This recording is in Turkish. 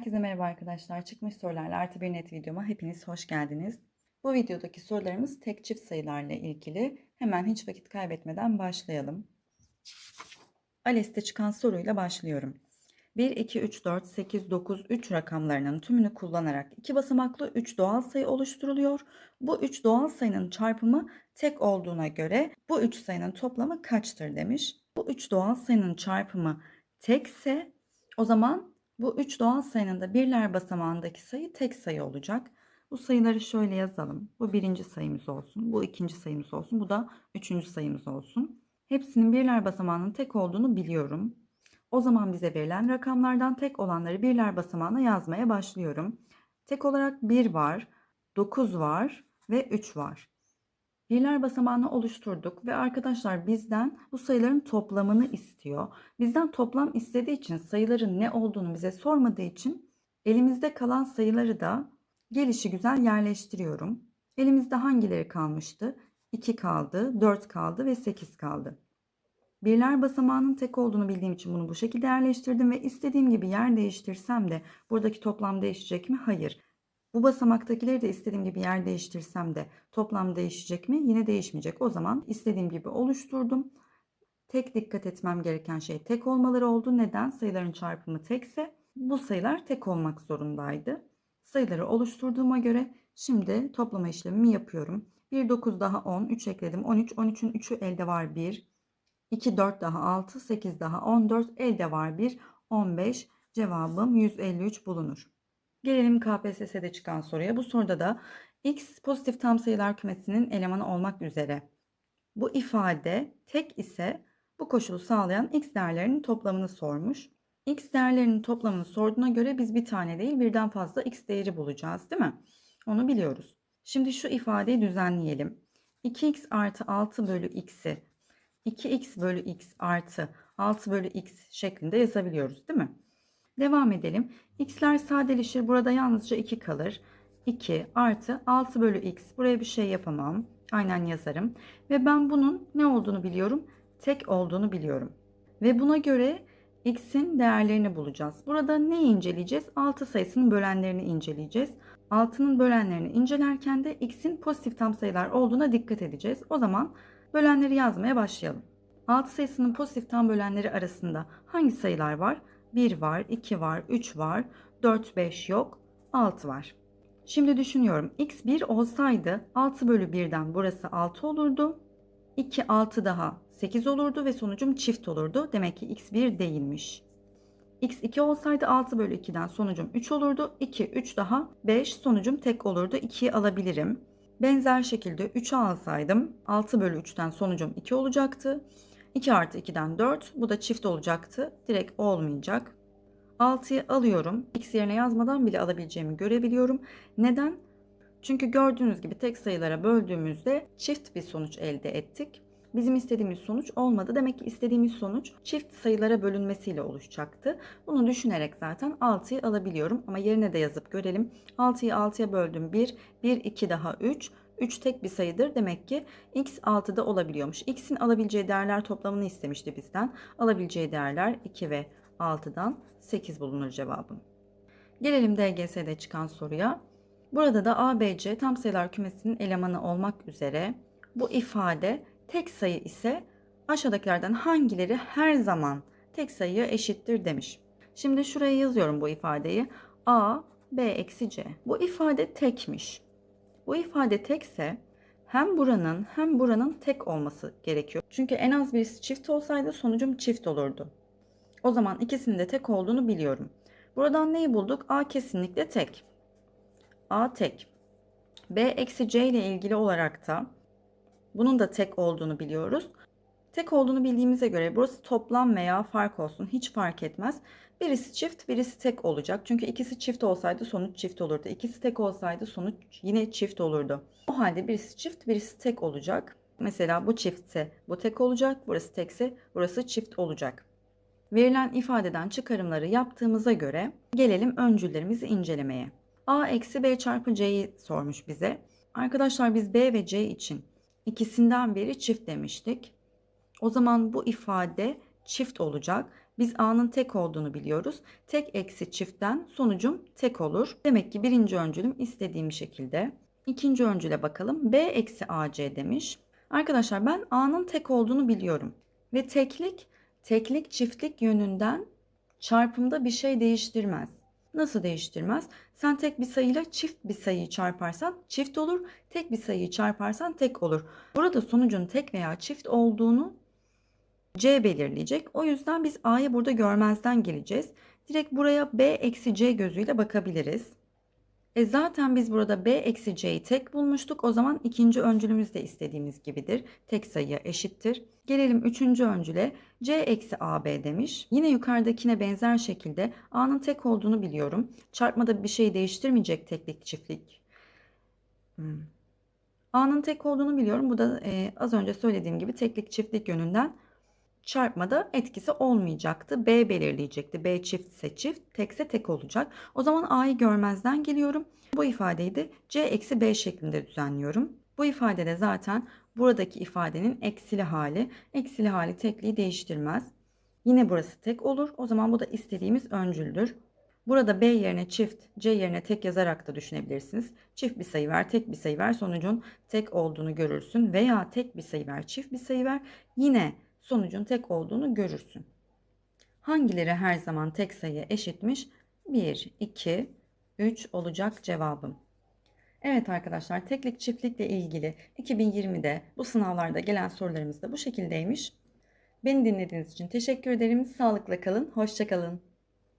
Herkese merhaba arkadaşlar. Çıkmış sorularla artı bir net videoma hepiniz hoş geldiniz. Bu videodaki sorularımız tek çift sayılarla ilgili. Hemen hiç vakit kaybetmeden başlayalım. ALES'te çıkan soruyla başlıyorum. 1, 2, 3, 4, 8, 9, 3 rakamlarının tümünü kullanarak iki basamaklı 3 doğal sayı oluşturuluyor. Bu 3 doğal sayının çarpımı tek olduğuna göre bu 3 sayının toplamı kaçtır demiş. Bu 3 doğal sayının çarpımı tekse o zaman bu 3 doğal sayının da birler basamağındaki sayı tek sayı olacak. Bu sayıları şöyle yazalım. Bu birinci sayımız olsun. Bu ikinci sayımız olsun. Bu da üçüncü sayımız olsun. Hepsinin birler basamağının tek olduğunu biliyorum. O zaman bize verilen rakamlardan tek olanları birler basamağına yazmaya başlıyorum. Tek olarak 1 var, 9 var ve 3 var. Birler basamağını oluşturduk ve arkadaşlar bizden bu sayıların toplamını istiyor. Bizden toplam istediği için sayıların ne olduğunu bize sormadığı için elimizde kalan sayıları da gelişi güzel yerleştiriyorum. Elimizde hangileri kalmıştı? 2 kaldı, 4 kaldı ve 8 kaldı. Birler basamağının tek olduğunu bildiğim için bunu bu şekilde yerleştirdim ve istediğim gibi yer değiştirsem de buradaki toplam değişecek mi? Hayır. Bu basamaktakileri de istediğim gibi yer değiştirsem de toplam değişecek mi? Yine değişmeyecek. O zaman istediğim gibi oluşturdum. Tek dikkat etmem gereken şey tek olmaları oldu. Neden? Sayıların çarpımı tekse bu sayılar tek olmak zorundaydı. Sayıları oluşturduğuma göre şimdi toplama işlemimi yapıyorum. 1, 9 daha 10, 3 ekledim. 13, 13'ün 3'ü elde var 1. 2, 4 daha 6, 8 daha 14, elde var 1. 15, cevabım 153 bulunur. Gelelim KPSS'de çıkan soruya. Bu soruda da x pozitif tam sayılar kümesinin elemanı olmak üzere. Bu ifade tek ise bu koşulu sağlayan x değerlerinin toplamını sormuş. x değerlerinin toplamını sorduğuna göre biz bir tane değil birden fazla x değeri bulacağız değil mi? Onu biliyoruz. Şimdi şu ifadeyi düzenleyelim. 2x artı 6 bölü x'i 2x bölü x artı 6 bölü x şeklinde yazabiliyoruz değil mi? Devam edelim. X'ler sadeleşir. Burada yalnızca 2 kalır. 2 artı 6 bölü x. Buraya bir şey yapamam. Aynen yazarım. Ve ben bunun ne olduğunu biliyorum. Tek olduğunu biliyorum. Ve buna göre x'in değerlerini bulacağız. Burada ne inceleyeceğiz? 6 sayısının bölenlerini inceleyeceğiz. 6'nın bölenlerini incelerken de x'in pozitif tam sayılar olduğuna dikkat edeceğiz. O zaman bölenleri yazmaya başlayalım. 6 sayısının pozitif tam bölenleri arasında hangi sayılar var? 1 var, 2 var, 3 var, 4, 5 yok, 6 var. Şimdi düşünüyorum. x 1 olsaydı 6 bölü 1'den burası 6 olurdu. 2, 6 daha 8 olurdu ve sonucum çift olurdu. Demek ki x 1 değilmiş. x 2 olsaydı 6 bölü 2'den sonucum 3 olurdu. 2, 3 daha 5 sonucum tek olurdu. 2'yi alabilirim. Benzer şekilde 3'ü alsaydım 6 bölü 3'ten sonucum 2 olacaktı. 2 artı 2'den 4. Bu da çift olacaktı. Direkt olmayacak. 6'yı alıyorum. X yerine yazmadan bile alabileceğimi görebiliyorum. Neden? Çünkü gördüğünüz gibi tek sayılara böldüğümüzde çift bir sonuç elde ettik. Bizim istediğimiz sonuç olmadı. Demek ki istediğimiz sonuç çift sayılara bölünmesiyle oluşacaktı. Bunu düşünerek zaten 6'yı alabiliyorum. Ama yerine de yazıp görelim. 6'yı 6'ya böldüm 1. 1, 2 daha 3. 3 tek bir sayıdır. Demek ki x 6'da olabiliyormuş. x'in alabileceği değerler toplamını istemişti bizden. Alabileceği değerler 2 ve 6'dan 8 bulunur cevabım. Gelelim DGS'de çıkan soruya. Burada da ABC tam sayılar kümesinin elemanı olmak üzere bu ifade tek sayı ise aşağıdakilerden hangileri her zaman tek sayıya eşittir demiş. Şimdi şuraya yazıyorum bu ifadeyi. A, B eksi C. Bu ifade tekmiş. Bu ifade tekse hem buranın hem buranın tek olması gerekiyor. Çünkü en az birisi çift olsaydı sonucum çift olurdu. O zaman ikisinin de tek olduğunu biliyorum. Buradan neyi bulduk? A kesinlikle tek. A tek. B eksi C ile ilgili olarak da bunun da tek olduğunu biliyoruz. Tek olduğunu bildiğimize göre burası toplam veya fark olsun hiç fark etmez. Birisi çift, birisi tek olacak. Çünkü ikisi çift olsaydı sonuç çift olurdu. İkisi tek olsaydı sonuç yine çift olurdu. O halde birisi çift, birisi tek olacak. Mesela bu çiftse bu tek olacak, burası tekse burası çift olacak. Verilen ifadeden çıkarımları yaptığımıza göre gelelim öncüllerimizi incelemeye. A eksi B çarpı C'yi sormuş bize. Arkadaşlar biz B ve C için ikisinden biri çift demiştik. O zaman bu ifade çift olacak Biz A'nın tek olduğunu biliyoruz. Tek eksi çiftten sonucum tek olur. Demek ki birinci öncülüm istediğim şekilde. İkinci öncüle bakalım. B eksi AC demiş. Arkadaşlar ben A'nın tek olduğunu biliyorum. Ve teklik, teklik çiftlik yönünden çarpımda bir şey değiştirmez. Nasıl değiştirmez? Sen tek bir sayıyla çift bir sayıyı çarparsan çift olur. Tek bir sayıyı çarparsan tek olur. Burada sonucun tek veya çift olduğunu C belirleyecek. O yüzden biz A'yı burada görmezden geleceğiz. Direkt buraya B eksi C gözüyle bakabiliriz. E zaten biz burada B eksi C'yi tek bulmuştuk. O zaman ikinci öncülümüz de istediğimiz gibidir. Tek sayıya eşittir. Gelelim üçüncü öncüle. C eksi AB demiş. Yine yukarıdakine benzer şekilde A'nın tek olduğunu biliyorum. Çarpmada bir şey değiştirmeyecek teklik çiftlik. Hmm. A'nın tek olduğunu biliyorum. Bu da e, az önce söylediğim gibi teklik çiftlik yönünden çarpmada etkisi olmayacaktı. B belirleyecekti. B çiftse çift, tekse tek olacak. O zaman A'yı görmezden geliyorum. Bu ifadeyi de C eksi B şeklinde düzenliyorum. Bu ifadede zaten buradaki ifadenin eksili hali. Eksili hali tekliği değiştirmez. Yine burası tek olur. O zaman bu da istediğimiz öncüldür. Burada B yerine çift, C yerine tek yazarak da düşünebilirsiniz. Çift bir sayı ver, tek bir sayı ver sonucun tek olduğunu görürsün. Veya tek bir sayı ver, çift bir sayı ver. Yine sonucun tek olduğunu görürsün. Hangileri her zaman tek sayıya eşitmiş? 1, 2, 3 olacak cevabım. Evet arkadaşlar teklik çiftlikle ilgili 2020'de bu sınavlarda gelen sorularımız da bu şekildeymiş. Beni dinlediğiniz için teşekkür ederim. Sağlıkla kalın, hoşça kalın.